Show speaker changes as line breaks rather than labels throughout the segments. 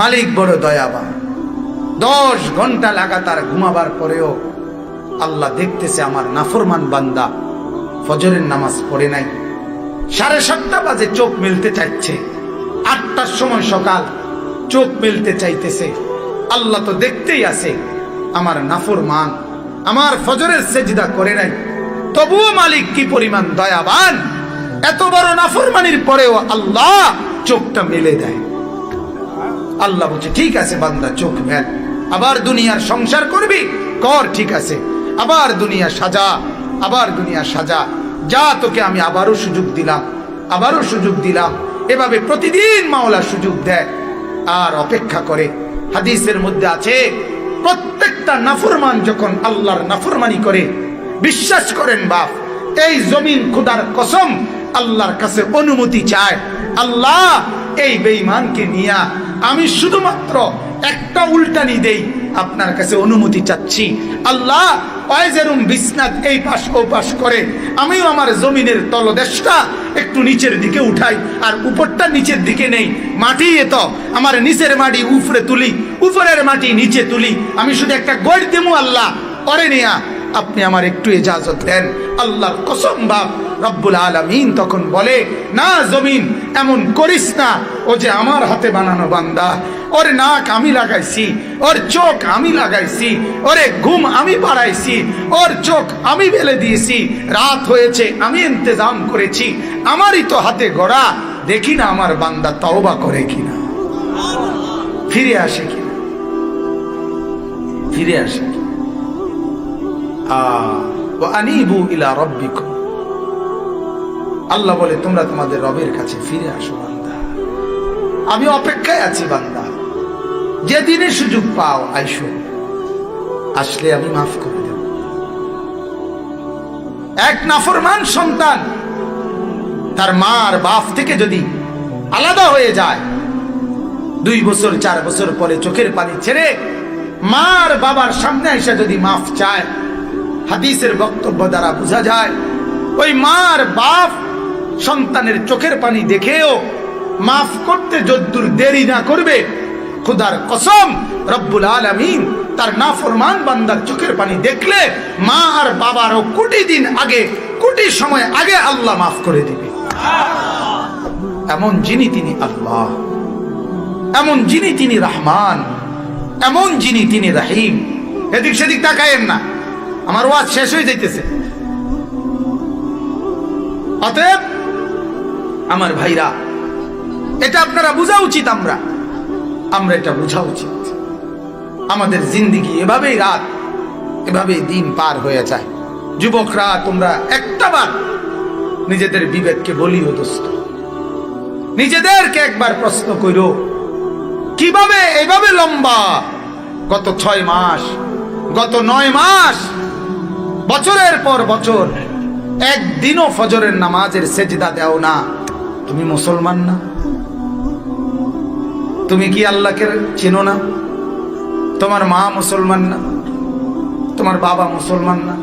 মালিক বড় দয়াবান। দশ ঘণ্টা লাগাতার ঘুমাবার পরেও আল্লাহ দেখতেছে আমার নাফরমান বান্দা, ফজরের নামাজ পড়ে নাই। সাড়ে সাতটা বাজে চোখ মেলতে চাইছে। আটটার সময় সকাল চোখ মেলতে চাইতেছে। আল্লাহ তো দেখতেই আছে আমার নাফরমান, আমার ফজরের সেজদা করে নাই। তবুও মালিক কি পরিমাণ দয়াবান? এত বড় নাফরমানির পরেও আল্লাহ চোখটা মেলে দেয়। আল্লাহ বলছে, ঠিক আছে বান্দা, চোখ মেল আবার দুনিয়ার সংসার করবি? কর, ঠিক আছে। আবার দুনিয়া সাজা, আবার দুনিয়া সাজা। যা তোকে আমি আবারও সুযোগ দিলাম, আবারও সুযোগ দিলাম। এভাবে প্রতিদিন মাওলা সুযোগ দেয়। আর অপেক্ষা করে, হাদিসের মধ্যে আছে, প্রত্যেকটা নাফরমান যখন আল্লাহর নাফরমানি করে, বিশ্বাস করেন বাপ, এই জমিন খুদার কসম আল্লাহর কাছে অনুমতি চায়। আল্লাহ এই বেঈমানকে নিয়া আমি শুধুমাত্র একটা উল্টানি দেই আপনার কাছে অনুমতি চাচ্ছি। আল্লাহ অয়জেরুম বিসনাত এই পাশ ও পাশ করে, আমিও আমার জমিনের তলদেশটা একটু নিচের দিকে উঠাই, আর উপরটা নিচের দিকে নেই। মাটি এত আমার নিচের মাটি উপরে তুলি, উপরের মাটি নিচে তুলি। আমি শুধু একটা গড় দেবো আল্লাহ করে নেয়া আপনি আমার একটু এজাজত দেন। আল্লাহর কসম বাপ রব্বুল আলমিন তখন বলে, না জমিন, এমন করিস না। ও যে আমার হাতে বানানো বান্দা, ওর নাক আমি লাগাইছি, ওর চোখ আমি লাগাইছি, ওরে ঘুম আমি বাড়াইছি, ওর চোখ আমি বেলে দিয়েছি, রাত হয়েছে, আমি ইন্তজাম করেছি, আমারই তো হাতে গড়া, দেখি না আমার বান্দা তওবা করে কিনা। ফিরে আসে কিনা ফিরে আসে কিনা আনিবু ইলা রব্বিকুম। আল্লাহ বলে, তোমরা তোমাদের রবের কাছে ফিরে আসো, বান্দা। আমি অপেক্ষায় আছি, বান্দা। যেদিনে সুযোগ পাও, আইসো। আসলে আমি মাফ করে দেব। এক নাফরমান সন্তান, তার মার বাপ থেকে যদি আলাদা হয়ে যায়, দুই বছর, চার বছর পরে চোখের পানি ছেড়ে মার বাবার সামনে এসে যদি মাফ চায়, হাদিসের বক্তব্য দ্বারা বোঝা যায়, ওই মার বাপ সন্তানের চোখের পানি দেখেও মাফ করতে যদ্দুর দেরি না করবে। খুদার কসম, রব্বুল আলমিন তার না নাফরমান বান্দার চোখের পানি দেখলে মা আর বাবারও কোটি দিন আগে, কোটি সময় আগে আল্লাহ মাফ করে দিবে। এমন যিনি তিনি আল্লাহ, এমন যিনি তিনি রহমান, এমন যিনি তিনি রাহিম। এদিক সেদিক তাকায়েন না, আমার ওয়াজ শেষ হয়ে যাইতেছে। অতএব আমার ভাইরা, এটা আপনারা বোঝা উচিত আমরা। আমরা এটা বোঝা উচিত। আমাদের জিন্দিগি এভাবেই রাত, এভাবেই দিন পার হয়ে যায়। যুবকরা, তোমরা একটা বার নিজেদের বিবেককে বলিও দোস্ত। নিজেদেরকে একবার প্রশ্ন করো কীভাবে এভাবে লম্বা? গত ছয় মাস, গত নয় মাস, বছরের পর বছর, একদিনও ফজরের নামাজের সেজদা দেও না। তুমি মুসলমান না? তুমি কি আল্লাহকে চেনো না? তোমার মা মুসলমান না? তোমার বাবা মুসলমান না?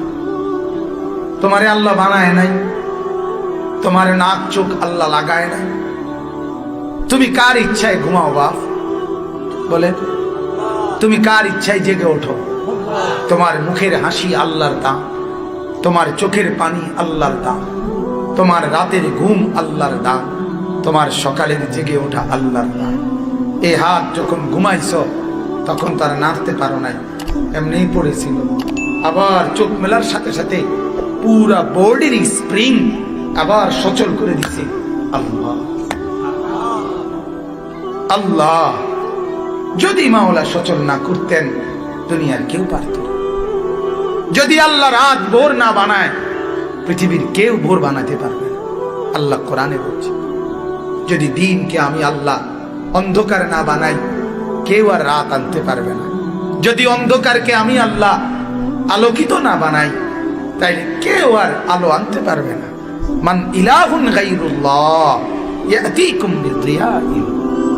তোমারে আল্লাহ বানায় নাই? তোমার নাক চোখ আল্লাহ লাগায় নাই? তুমি কার ইচ্ছায় ঘুমাও বাপ? বলে, তুমি কার ইচ্ছায় জেগে ওঠো? তোমার মুখের হাসি আল্লাহর দাম, তোমার চোখের পানি আল্লাহর দাম। তোমার রাতের ঘুম আল্লাহর দাম তোমার সকালের জেগে ওঠা আল্লাহর দাম এ হাত যখন ঘুমাইছ, তখন তার নাড়তে পারো নাই এমনিই পড়েছিল। আবার চোখ মেলার সাথে সাথে পুরা বডির স্প্রিং আবার সচল করে দিছে আল্লাহ। আল্লাহ, যদি মাওলা সচল না করতেন, দুনিয়ার কেউ পারত যদি আল্লাহ রাত ভোর না বানায় পৃথিবীর কেউ ভোর বানাতে পারবে না। আল্লাহ কোরআনে বলছে, যদি দিনকে আমি আল্লাহ অন্ধকার না বানাই, কেউ আর রাত আনতে পারবে না। যদি অন্ধকারকে আমি আল্লাহ আলোকিত না বানাই, তাইলে কেউ আর আলো আনতে পারবে না। মান ইলাহুন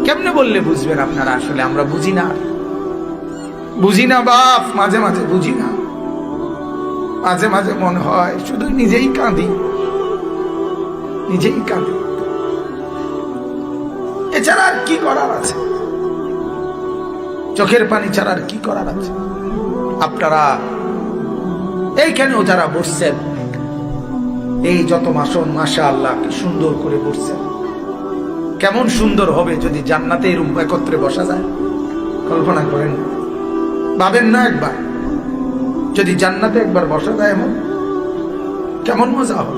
কেমনে বললে বুঝবেন আপনারা? আসলে আমরা বুঝি না। বুঝি না বাপ, মাঝে মাঝে বুঝি না। মাঝে মাঝে মনে হয়, শুধু নিজেই কাঁদি। নিজেই কাঁদি। এছাড়া আর কি করার আছে? চোখের পানি ছাড়া আর কি করার আছে? আপনারা এইখানেও যারা বসছেন, এই যত মাসন মাসা আল্লাহ কি সুন্দর করে বসছেন। কেমন সুন্দর হবে যদি জান্নাতে এরকম একত্রে বসা যায়? কল্পনা করেন ভাবেন না একবার। যদি জান্নাতে একবার বসা যায় এমন, কেমন মজা হবে?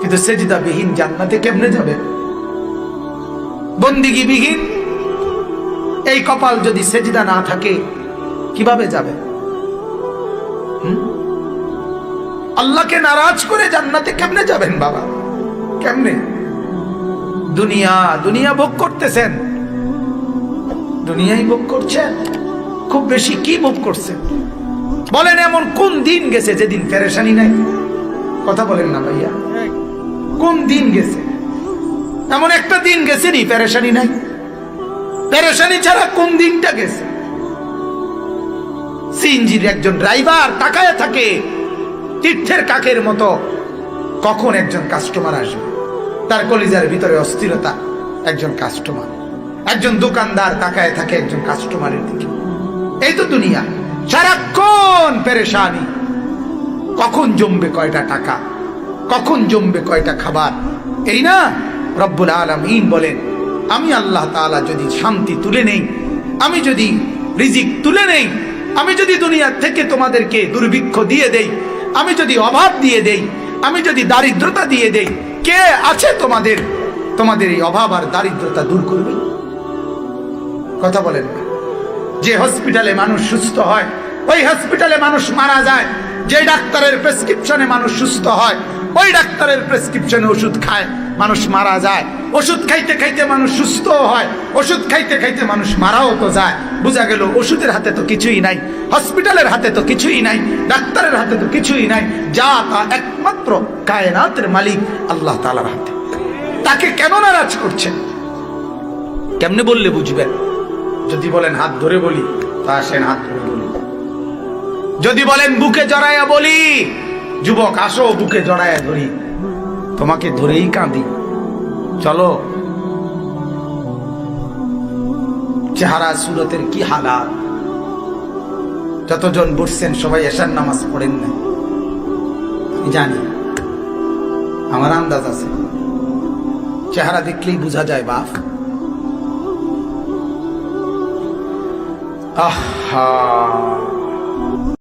কিন্তু সেজিদা বিহীন জান্নাতে কেমনে যাবে? বন্দিগি বিহীন এই কপাল যদি সেজিদা না থাকে, কীভাবে যাবে? আল্লাহকে নারাজ করে জান্নাতে কেমনে যাবেন বাবা? কেমনে? দুনিয়া দুনিয়া ভোগ করতেছেন। দুনিয়াই ভোগ করছেন? খুব বেশি কি ভোগ করছেন? বলেন এমন কোন দিন গেছে যেদিন পেরেশানি নাই? কথা বলেন না ভাইয়া। কোন দিন গেছে? এমন একটা দিন গেছে নি পেরেশানি নাই? পেরেশানি ছাড়া কোন দিনটা গেছে? সিএনজির একজন ড্রাইভার তাকায় থাকে তীর্থের কাকের মতো। কখন একজন কাস্টমার আসবে? তার কলিজার ভিতরে অস্থিরতা, একজন কাস্টমার একজন দোকানদার তাকায় থাকে একজন কাস্টমারের দিকে। এই তো দুনিয়া। সারাক্ষণ পেরেশানি। কখন জমবে কয়টা টাকা? কখন জমবে কয়টা খাবার? এই না রব্বুল আলমিন বলেন, আমি আল্লাহ তাআলা যদি শান্তি তুলে নেই, আমি যদি রিজিক তুলে নেই, আমি যদি দুনিয়ার থেকে তোমাদেরকে দুর্ভিক্ষ দিয়ে দেই, আমি যদি অভাব দিয়ে দেই, আমি যদি দারিদ্রতা দিয়ে দেই, কে আছে তোমাদের? তোমাদের এই অভাব আর দারিদ্রতা দূর করবে? কথা বলেন না। যে হসপিটালে মানুষ সুস্থ হয়, ওই হসপিটালে মানুষ মারা যায়। যে ডাক্তারের প্রেসক্রিপশনে মানুষ সুস্থ হয়, ওই ডাক্তারের প্রেসক্রিপশনে ওষুধ খায়, মানুষ মারা যায়। ওষুধ খাইতে খাইতে মানুষ সুস্থ হয়, ওষুধ খাইতে খাইতে মানুষ মারাও তো যায়। বোঝা গেল, ওষুধের হাতে তো কিছুই নাই হসপিটালের হাতে তো কিছুই নাই, ডাক্তারের হাতে তো কিছুই নাই, যা তা একমাত্র কায়নাতের মালিক আল্লাহ তালার হাতে। তাকে কেন নারাজ করছেন? কেমনে বললে বুঝবেন? যদি বলেন হাত ধরে বলি, তা আসেন হাত ধরে বলি। যদি বলেন বুকে জড়াইয়া বলি, যুবক, আসো বুকে জড়াইয়া ধরি। তোমাকে ধরেই কাঁদি। চলো। চেহারা, সুরতের কি হালাত? যতজন বসছেন সবাই এসার নামাজ পড়েন না। জানি, আমার আন্দাজ আছে। চেহারা দেখলেই বোঝা যায় বাপ। আহা